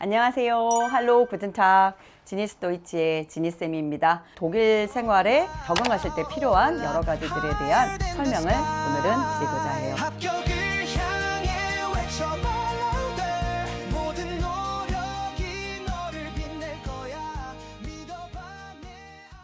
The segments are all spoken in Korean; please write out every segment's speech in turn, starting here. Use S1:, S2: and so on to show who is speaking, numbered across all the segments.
S1: 안녕하세요. 할로 구든탁 지니스 도이치의 지니쌤입니다. 독일 생활에 적응하실 때 필요한 여러 가지들에 대한 설명을 오늘은 드리고자 해요.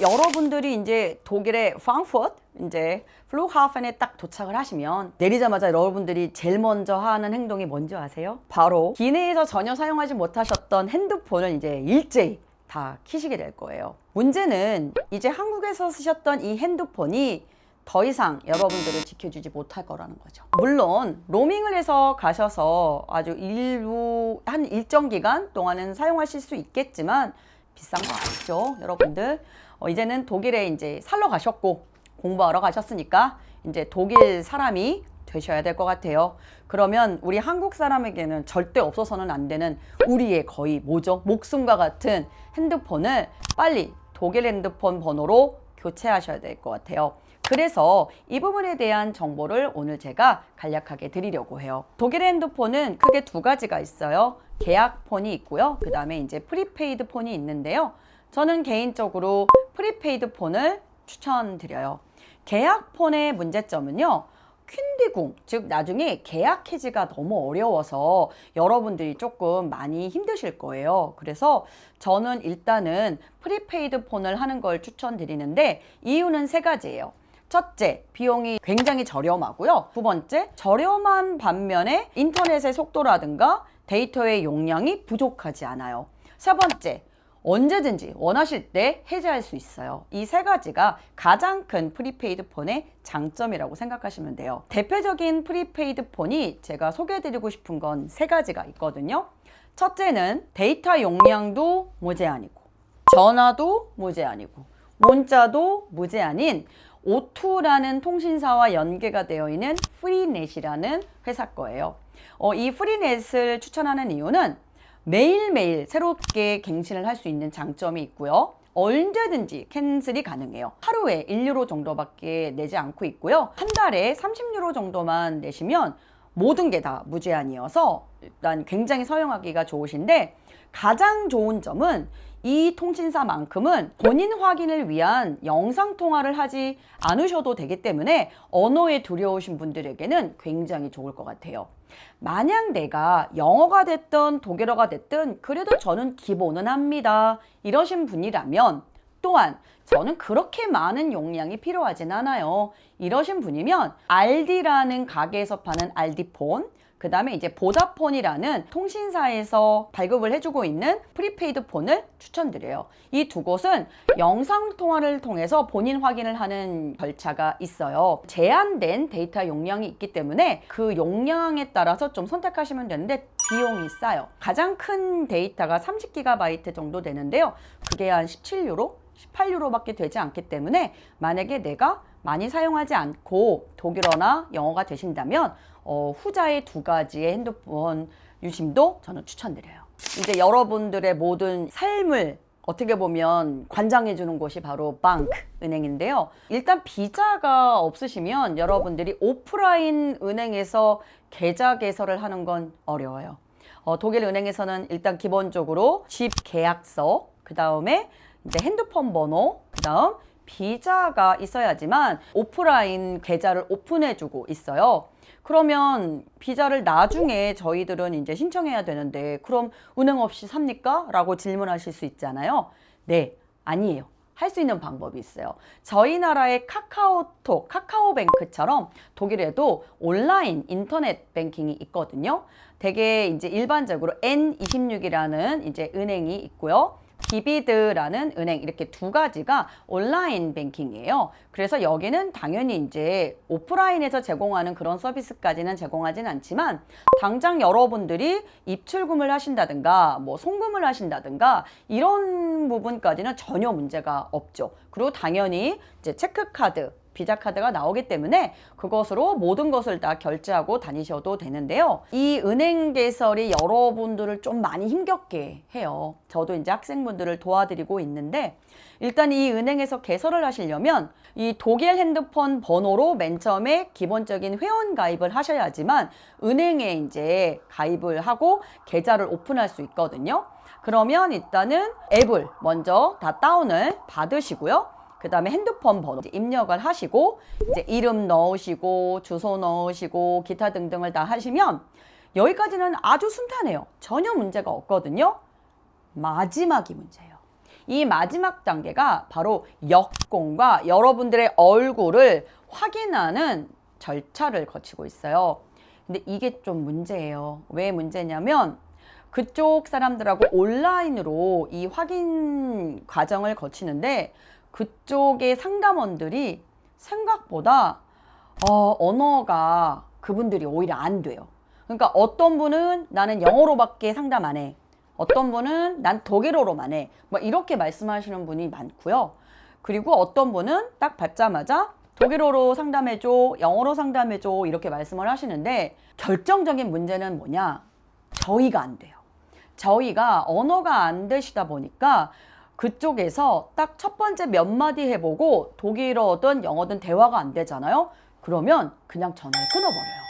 S1: 여러분들이 이제 독일의 프랑크푸르트 이제 플루하펜에 딱 도착을 하시면 내리자마자 여러분들이 제일 먼저 하는 행동이 뭔지 아세요? 바로 기내에서 전혀 사용하지 못하셨던 핸드폰을 이제 일제히 다 키시게 될 거예요. 문제는 이제 한국에서 쓰셨던 이 핸드폰이 더 이상 여러분들을 지켜주지 못할 거라는 거죠. 물론 로밍을 해서 가셔서 아주 일부 한 일정 기간 동안은 사용하실 수 있겠지만 비싼 거 아시죠, 여러분들? 어, 이제는 독일에 이제 살러 가셨고 공부하러 가셨으니까 이제 독일 사람이 되셔야 될 것 같아요. 그러면 우리 한국 사람에게는 절대 없어서는 안 되는 우리의 거의 뭐죠? 목숨과 같은 핸드폰을 빨리 독일 핸드폰 번호로 교체하셔야 될 것 같아요. 그래서 이 부분에 대한 정보를 오늘 제가 간략하게 드리려고 해요. 독일 핸드폰은 크게 두 가지가 있어요. 계약 폰이 있고요. 그 다음에 이제 프리페이드 폰이 있는데요. 저는 개인적으로 프리페이드 폰을 추천드려요. 계약 폰의 문제점은요. 퀸디궁, 즉 나중에 계약 해지가 너무 어려워서 여러분들이 조금 많이 힘드실 거예요. 그래서 저는 일단은 프리페이드 폰을 하는 걸 추천드리는데 이유는 세 가지예요. 첫째, 비용이 굉장히 저렴하고요. 두 번째, 저렴한 반면에 인터넷의 속도라든가 데이터의 용량이 부족하지 않아요. 세 번째, 언제든지 원하실 때 해제할 수 있어요. 이 세 가지가 가장 큰 프리페이드 폰의 장점이라고 생각하시면 돼요. 대표적인 프리페이드 폰이 제가 소개해드리고 싶은 건 세 가지가 있거든요. 첫째는 데이터 용량도 무제한이고, 전화도 무제한이고, 문자도 무제한인 O2라는 통신사와 연계가 되어 있는 프리넷이라는 회사 거예요. 어, 이 프리넷을 추천하는 이유는 매일매일 새롭게 갱신을 할 수 있는 장점이 있고요. 언제든지 캔슬이 가능해요. 하루에 1유로 정도밖에 내지 않고 있고요. 한 달에 30유로 정도만 내시면 모든 게 다 무제한이어서 일단 굉장히 사용하기가 좋으신데 가장 좋은 점은 이 통신사만큼은 본인 확인을 위한 영상 통화를 하지 않으셔도 되기 때문에 언어에 두려우신 분들에게는 굉장히 좋을 것 같아요. 만약 내가 영어가 됐든 독일어가 됐든 그래도 저는 기본은 합니다. 이러신 분이라면 또한 저는 그렇게 많은 용량이 필요하진 않아요. 이러신 분이면 알디라는 가게에서 파는 알디폰, 그 다음에 이제 보다폰이라는 통신사에서 발급을 해주고 있는 프리페이드 폰을 추천드려요. 이 두 곳은 영상 통화를 통해서 본인 확인을 하는 절차가 있어요. 제한된 데이터 용량이 있기 때문에 그 용량에 따라서 좀 선택하시면 되는데 비용이 싸요. 가장 큰 데이터가 30GB 정도 되는데요. 그게 한 17유로? 18유로밖에 되지 않기 때문에 만약에 내가 많이 사용하지 않고 독일어나 영어가 되신다면 어, 후자의 두 가지의 핸드폰 유심도 저는 추천드려요. 이제 여러분들의 모든 삶을 어떻게 보면 관장해 주는 곳이 바로 방크 은행인데요. 일단 비자가 없으시면 여러분들이 오프라인 은행에서 계좌 개설을 하는 건 어려워요. 어, 독일 은행에서는 일단 기본적으로 집 계약서, 그 다음에 이제 핸드폰 번호, 그 다음 비자가 있어야지만 오프라인 계좌를 오픈해주고 있어요. 그러면 비자를 나중에 저희들은 이제 신청해야 되는데 그럼 은행 없이 삽니까? 라고 질문하실 수 있잖아요. 네, 아니에요. 할 수 있는 방법이 있어요. 저희 나라의 카카오톡, 카카오뱅크처럼 독일에도 온라인 인터넷 뱅킹이 있거든요. 되게 이제 일반적으로 N26이라는 이제 은행이 있고요. 비비드라는 은행 이렇게 두 가지가 온라인 뱅킹이에요. 그래서 여기는 당연히 이제 오프라인에서 제공하는 그런 서비스까지는 제공하진 않지만 당장 여러분들이 입출금을 하신다든가 뭐 송금을 하신다든가 이런 부분까지는 전혀 문제가 없죠. 그리고 당연히 이제 체크카드 비자 카드가 나오기 때문에 그것으로 모든 것을 다 결제하고 다니셔도 되는데요. 이 은행 개설이 여러분들을 좀 많이 힘겹게 해요. 저도 이제 학생분들을 도와드리고 있는데 일단 이 은행에서 개설을 하시려면 이 독일 핸드폰 번호로 맨 처음에 기본적인 회원 가입을 하셔야지만 은행에 이제 가입을 하고 계좌를 오픈할 수 있거든요. 그러면 일단은 앱을 먼저 다 다운을 받으시고요. 그 다음에 핸드폰 번호 입력을 하시고 이제 이름 넣으시고 주소 넣으시고 기타 등등을 다 하시면 여기까지는 아주 순탄해요. 전혀 문제가 없거든요. 마지막이 문제예요. 이 마지막 단계가 바로 역공과 여러분들의 얼굴을 확인하는 절차를 거치고 있어요. 근데 이게 좀 문제예요. 왜 문제냐면 그쪽 사람들하고 온라인으로 이 확인 과정을 거치는데 그쪽의 상담원들이 생각보다 어, 언어가 그분들이 오히려 안 돼요. 그러니까 어떤 분은 나는 영어로밖에 상담 안 해. 어떤 분은 난 독일어로만 해. 뭐 이렇게 말씀하시는 분이 많고요. 그리고 어떤 분은 딱 받자마자 독일어로 상담해줘, 영어로 상담해줘 이렇게 말씀을 하시는데 결정적인 문제는 뭐냐? 저희가 안 돼요. 저희가 언어가 안 되시다 보니까 그쪽에서 딱 첫 번째 몇 마디 해보고 독일어든 영어든 대화가 안 되잖아요. 그러면 그냥 전화를 끊어버려요.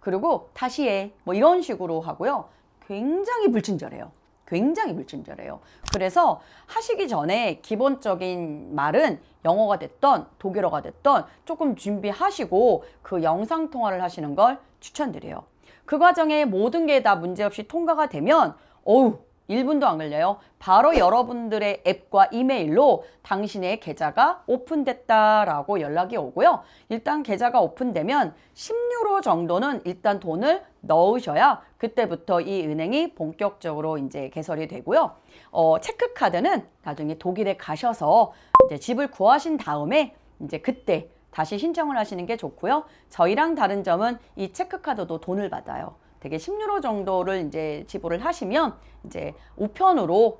S1: 그리고 다시 해. 뭐 이런 식으로 하고요. 굉장히 불친절해요. 굉장히 불친절해요. 그래서 하시기 전에 기본적인 말은 영어가 됐던 독일어가 됐던 조금 준비하시고 그 영상 통화를 하시는 걸 추천드려요. 그 과정에 모든 게 다 문제없이 통과가 되면 어우 1분도 안 걸려요. 바로 여러분들의 앱과 이메일로 당신의 계좌가 오픈됐다라고 연락이 오고요. 일단 계좌가 오픈되면 10유로 정도는 일단 돈을 넣으셔야 그때부터 이 은행이 본격적으로 이제 개설이 되고요. 어, 체크카드는 나중에 독일에 가셔서 이제 집을 구하신 다음에 이제 그때 다시 신청을 하시는 게 좋고요. 저희랑 다른 점은 이 체크카드도 돈을 받아요. 되게 10유로 정도를 이제 지불을 하시면 이제 우편으로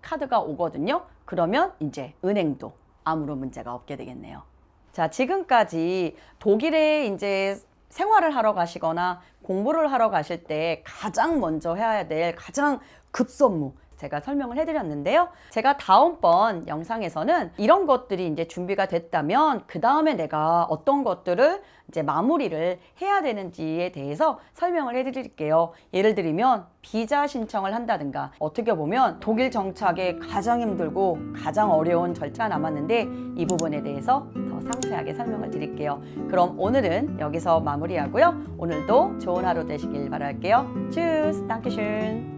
S1: 카드가 오거든요. 그러면 이제 은행도 아무런 문제가 없게 되겠네요. 자, 지금까지 독일에 이제 생활을 하러 가시거나 공부를 하러 가실 때 가장 먼저 해야 될 가장 급선무 제가 설명을 해드렸는데요. 제가 다음번 영상에서는 이런 것들이 이제 준비가 됐다면 그 다음에 내가 어떤 것들을 이제 마무리를 해야 되는지에 대해서 설명을 해드릴게요. 예를 들면 비자 신청을 한다든가 어떻게 보면 독일 정착에 가장 힘들고 가장 어려운 절차 남았는데 이 부분에 대해서 더 상세하게 설명을 드릴게요. 그럼 오늘은 여기서 마무리하고요. 오늘도 좋은 하루 되시길 바랄게요. Tschüss.